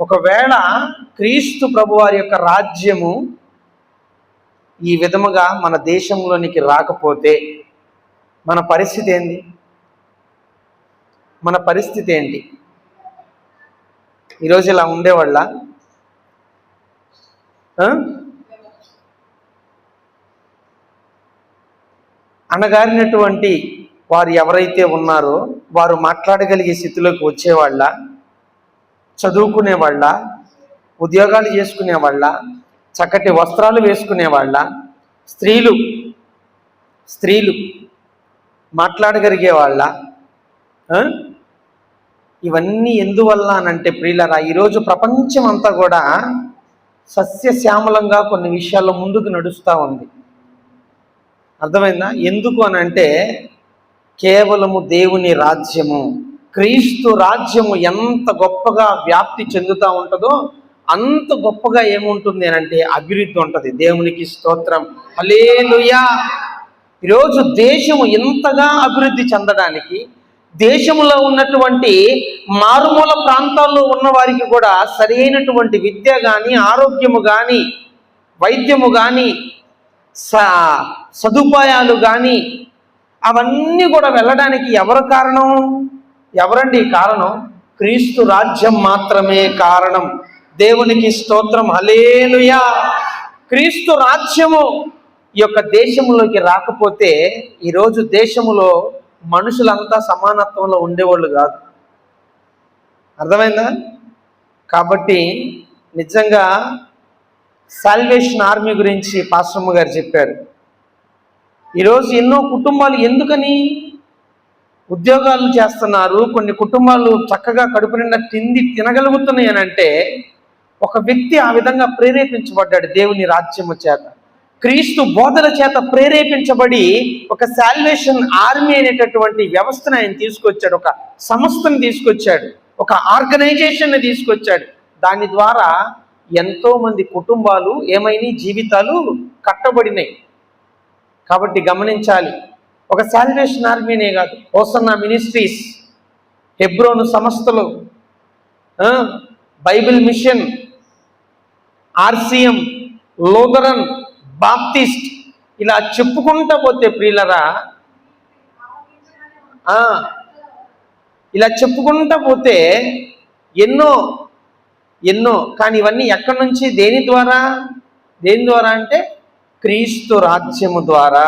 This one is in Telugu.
ఒకవేళ క్రీస్తు ప్రభువారి యొక్క రాజ్యము ఈ విధముగా మన దేశంలోనికి రాకపోతే మన పరిస్థితి ఏంటి మన పరిస్థితి ఏంటి? ఈరోజు ఇలా ఉండేవాళ్ళ? అణగారినటువంటి వారు ఎవరైతే ఉన్నారో వారు మాట్లాడగలిగే స్థితిలోకి వచ్చేవాళ్ళ? చదువుకునే వాళ్ళ ఉద్యోగాలు చేసుకునే వాళ్ళ చక్కటి వస్త్రాలు వేసుకునే వాళ్ళ స్త్రీలు స్త్రీలు మాట్లాడగలిగే వాళ్ళ ఇవన్నీ ఎందువల్ల అనంటే ప్రియులరా ఈరోజు ప్రపంచం అంతా కూడా సస్యశ్యామలంగా కొన్ని విషయాల్లో ముందుకు నడుస్తూ ఉంది. అర్థమైందా? ఎందుకు అనంటే కేవలము దేవుని రాజ్యము. క్రీస్తు రాజ్యము ఎంత గొప్పగా వ్యాప్తి చెందుతూ ఉంటుందో అంత గొప్పగా ఏముంటుంది అని అంటే అభివృద్ధి ఉంటుంది. దేవునికి స్తోత్రం. హలేలుయా ఈరోజు దేశము ఎంతగా అభివృద్ధి చెందడానికి దేశంలో ఉన్నటువంటి మారుమూల ప్రాంతాల్లో ఉన్న వారికి కూడా సరైనటువంటి విద్య కానీ ఆరోగ్యము కానీ వైద్యము కానీ స సదుపాయాలు కానీ అవన్నీ కూడా వెళ్ళడానికి ఎవరు కారణం? ఎవరండి కారణం? క్రీస్తు రాజ్యం మాత్రమే కారణం. దేవునికి స్తోత్రం. హలేలుయా క్రీస్తు రాజ్యము ఈ యొక్క దేశంలోకి రాకపోతే ఈరోజు దేశములో మనుషులంతా సమానత్వంలో ఉండేవాళ్ళు కాదు. అర్థమైందా? కాబట్టి నిజంగా సాల్వేషన్ ఆర్మీ గురించి పాశ్రమ్మ గారు చెప్పారు. ఈరోజు ఎన్నో కుటుంబాలు ఎందుకని ఉద్యోగాలు చేస్తున్నారు కొన్ని కుటుంబాలు చక్కగా కడుపు నిండా తిండి తినగలుగుతున్నాయి అని అంటే ఒక వ్యక్తి ఆ విధంగా ప్రేరేపించబడ్డాడు దేవుని రాజ్యము చేత. క్రీస్తు బోధన చేత ప్రేరేపించబడి ఒక శాల్వేషన్ ఆర్మీ అనేటటువంటి వ్యవస్థను ఆయన తీసుకొచ్చాడు ఒక సంస్థను తీసుకొచ్చాడు ఒక ఆర్గనైజేషన్ని తీసుకొచ్చాడు. దాని ద్వారా ఎంతో మంది కుటుంబాలు ఏమైనా జీవితాలు కట్టబడినాయి. కాబట్టి గమనించాలి ఒక సాల్వేషన్ ఆర్మీనే కాదు ఓసన్న మినిస్ట్రీస్ హెబ్రోను సంస్థలు Bible mission RCM Lutheran Baptist ఇలా చెప్పుకుంటా పోతే ప్రియులరా ఇలా చెప్పుకుంటా పోతే ఎన్నో ఎన్నో కానీ ఇవన్నీ ఎక్కడి నుంచి దేని ద్వారా దేని ద్వారా అంటే క్రీస్తు రాజ్యము ద్వారా.